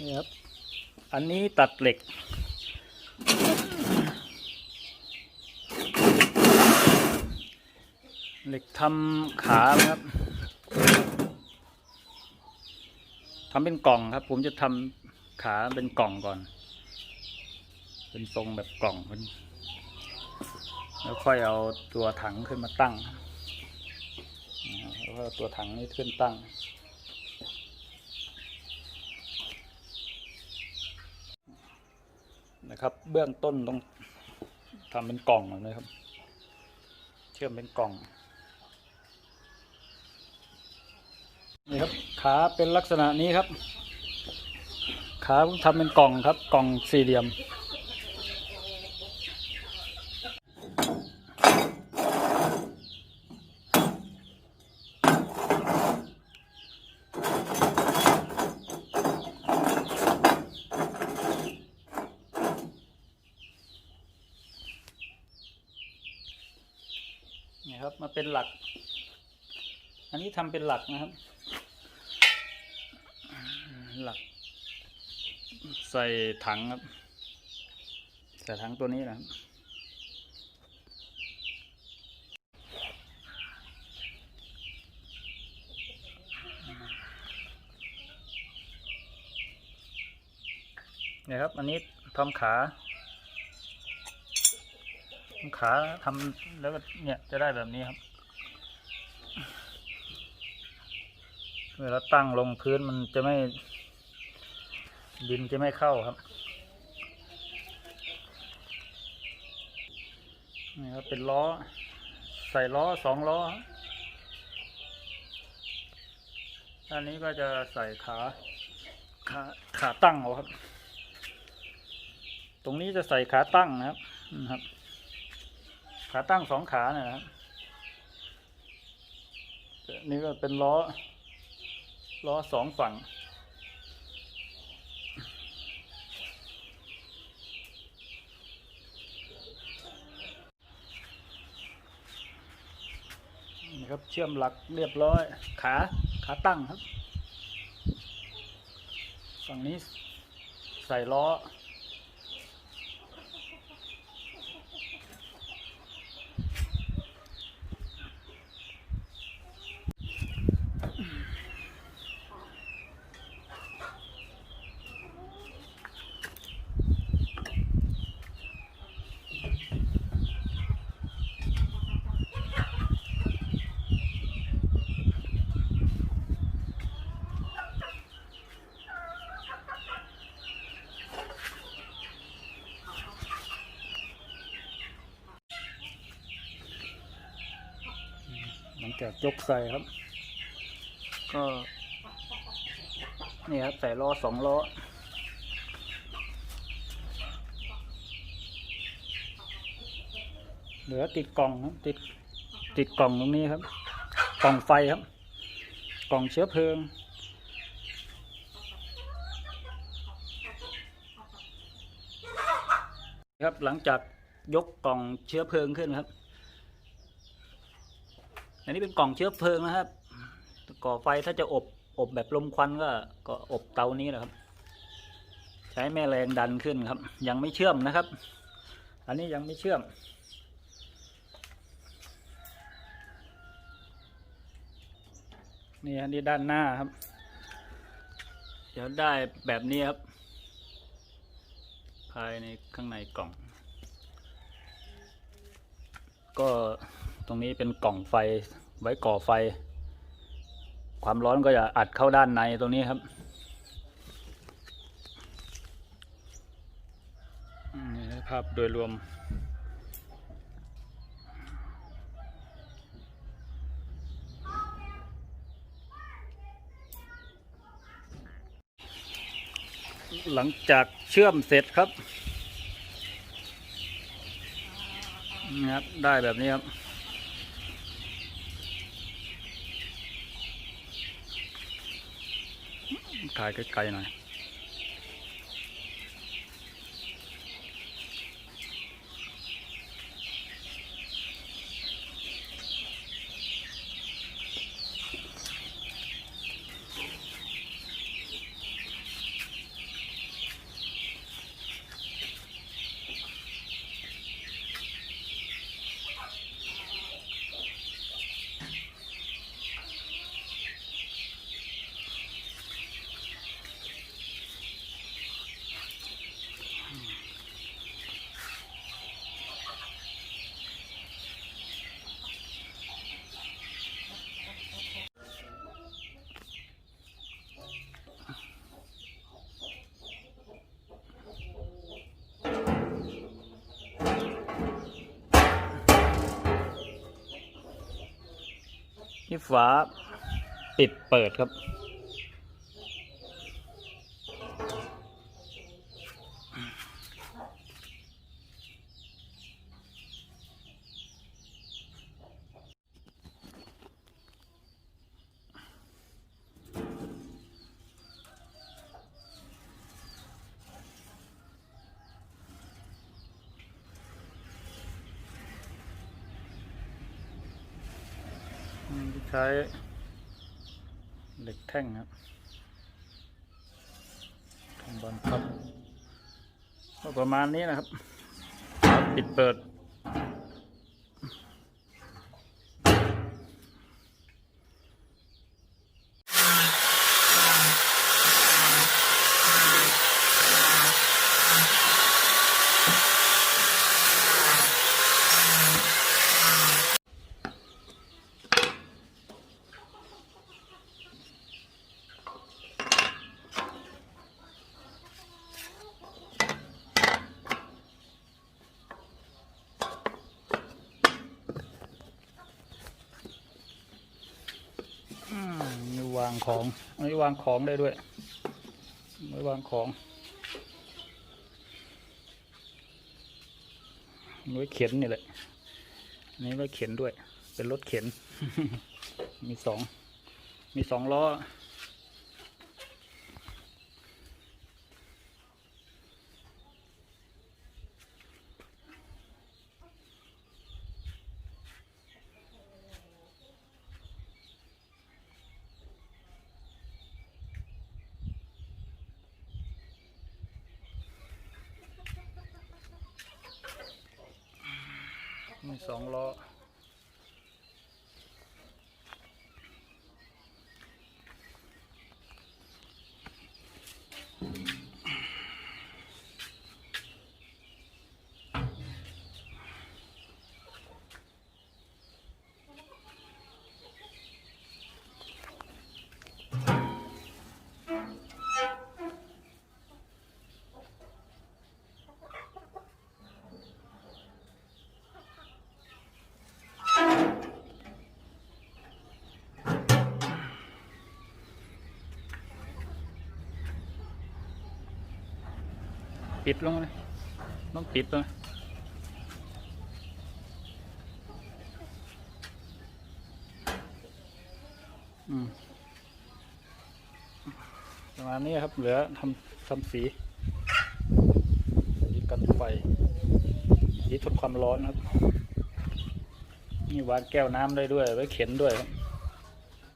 นี่ครับ อันนี้ตัดเหล็ก เหล็กทำขาครับทำเป็นกล่องครับ ผมจะทำขาเป็นกล่องก่อน เป็นทรงแบบกล่องเป็นแล้วค่อยเอาตัวถังขึ้นมาตั้งแล้วก็เอาตัวถังนี้ขึ้นตั้ง นะครับ เบื้องต้นต้องทำเป็นกล่องก่อนนะครับ เชื่อมเป็นกล่องนี่ครับขาเป็นลักษณะนี้ครับ ขาผมทำเป็นกล่องครับ กล่องสี่เหลี่ยม นี่ครับมาเป็นหลัก อันนี้ทำเป็นหลักนะครับ หลัก ใส่ถังครับ ใส่ถังตัวนี้นะครับนี่ยครับ อันนี้ทำขา ขาทำแล้วก็เนี่ยจะได้แบบนี้ครับ เวลาตั้งลงพื้นมันจะไม่ ดินจะไม่เข้าครับนี่ครับเป็นล้อ ใส่ล้อสองล้อครับอันนี้ก็จะใส่ขาขาขาตั้งเอาครับ ตรงนี้จะใส่ขาตั้งนะครับนะครับ ขาตั้งสองขาเนี่ยนะครับนี่ก็เป็นล้อ ล้อสองฝั่ง นี่ครับเชื่อมหลักเรียบร้อย ขา ขาตั้งครับ ฝั่งนี้ใส่ล้อ จากยกใส่ครับ ก็ นี่ครับ ใส่ล้อสองล้อเหลือติดกล่องครับติดติดกล่องตรงนี้ครับ กล่องไฟครับ กล่องเชื้อเพลิง ครับหลังจากยกกล่องเชื้อเพลิงขึ้นครับ อันนี้เป็นกล่องเชื้อเพลิงนะครับ ก่อไฟถ้าจะอบอบแบบลมควันก็ก็อบเตานี้แหละครับ ใช้แม่แรงดันขึ้นครับ ยังไม่เชื่อมนะครับ อันนี้ยังไม่เชื่อม นี่อันนี้ด้านหน้าครับ เดี๋ยวได้แบบนี้ครับ ภายในข้างในกล่อง ก็ ตรงนี้เป็นกล่องไฟไว้ก่อไฟ ความร้อนก็จะอัดเข้าด้านในตรงนี้ครับนี่ภาพโดยรวม หลังจากเชื่อมเสร็จครับนะครับได้แบบนี้ครับ ถ่ายไกลๆหน่อย ฟ้าปิดเปิดครับ ใช้เหล็กแท่งครับทำบอลพับก็ประมาณนี้นะครับ ปิดเปิด อืมมีวา งของอันนี้วางของได้ด้วยไว้วางของไว้เข็นนี่แหละอันนี้ไว้เข็นด้วย เป็นรถเข็น มีสอง มีสองล้อ มีสองล้อ ปิดลงเลยต้องปิดเลยประมาณนี้ครับ เหลือทำทำสีสีกันไฟสีทนความร้อนครับ นี่วางแก้วน้ำได้ด้วย ไว้เข็นด้วยครับ